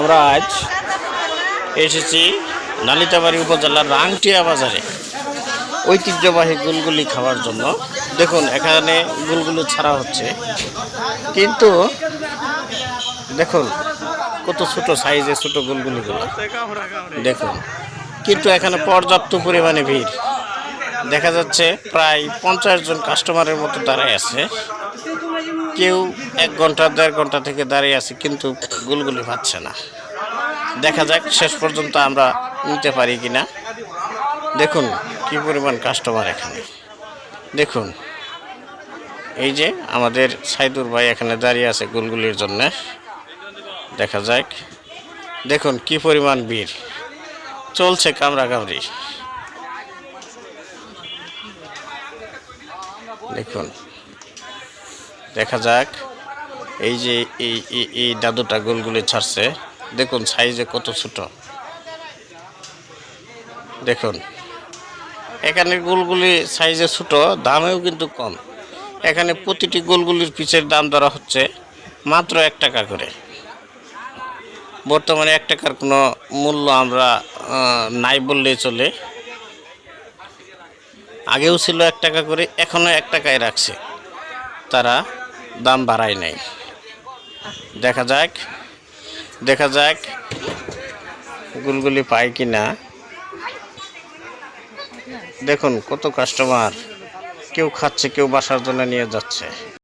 আমরা আজ এসেছি নালিতাবাড়ি উপজেলার রাংটিয়া বাজারে। ঐতিহ্যবাহী গুলগুলি খাওয়ার জন্য। দেখুন, এখানে গুলগুলি ছাড়া হচ্ছে। কিন্তু দেখুন, কত ছোট সাইজে ছোট গুলগুলিগুলো। দেখুন, কিন্তু এখানে পর্যাপ্ত পরিমাণে ভিড়। দেখা যাচ্ছে প্রায় পঞ্চাশ জন কাস্টমারের মতো দাঁড়ায় আছে। কেউ এক ঘণ্টা, দেড় ঘণ্টা থেকে দাঁড়িয়ে আছে, কিন্তু গুলগুলি পাচ্ছে না। দেখা যাক, শেষ পর্যন্ত আমরা নিতে পারি কি না দেখুন, কি পরিমাণ কাস্টমার এখানে। দেখুন, এই যে আমাদের সাইদুর ভাই এখানে দাঁড়িয়ে আছে গুলগুলির জন্য। দেখা যাক। দেখুন, কি পরিমাণ ভিড়। চলছে কামড়ি দেখুন দেখা যাক। এই যে এই, এই- দাদুটা গোলগুলি ছাড়ছে। দেখুন সাইজে কত ছোট। দেখুন। এখানে গোলগুলি সাইজে ছোট, দামেও কিন্তু কম। এখানে প্রতিটি গোলগুলির পিছের দাম ধরা হচ্ছে মাত্র এক টাকা করে। বর্তমানে এক টাকার কোনো মূল্য আমরা নাই বললেই চলে। আগেও ছিল এক টাকা করে, এখনও এক টাকায় রাখছে তারা। দাম বাড়ায় নাই। দেখা যাক দেখা যাক গুলগুলি পাই কি না দেখুন কত কাস্টমার কেউ খাচ্ছে, কেউ বাসার জন্য নিয়ে যাচ্ছে।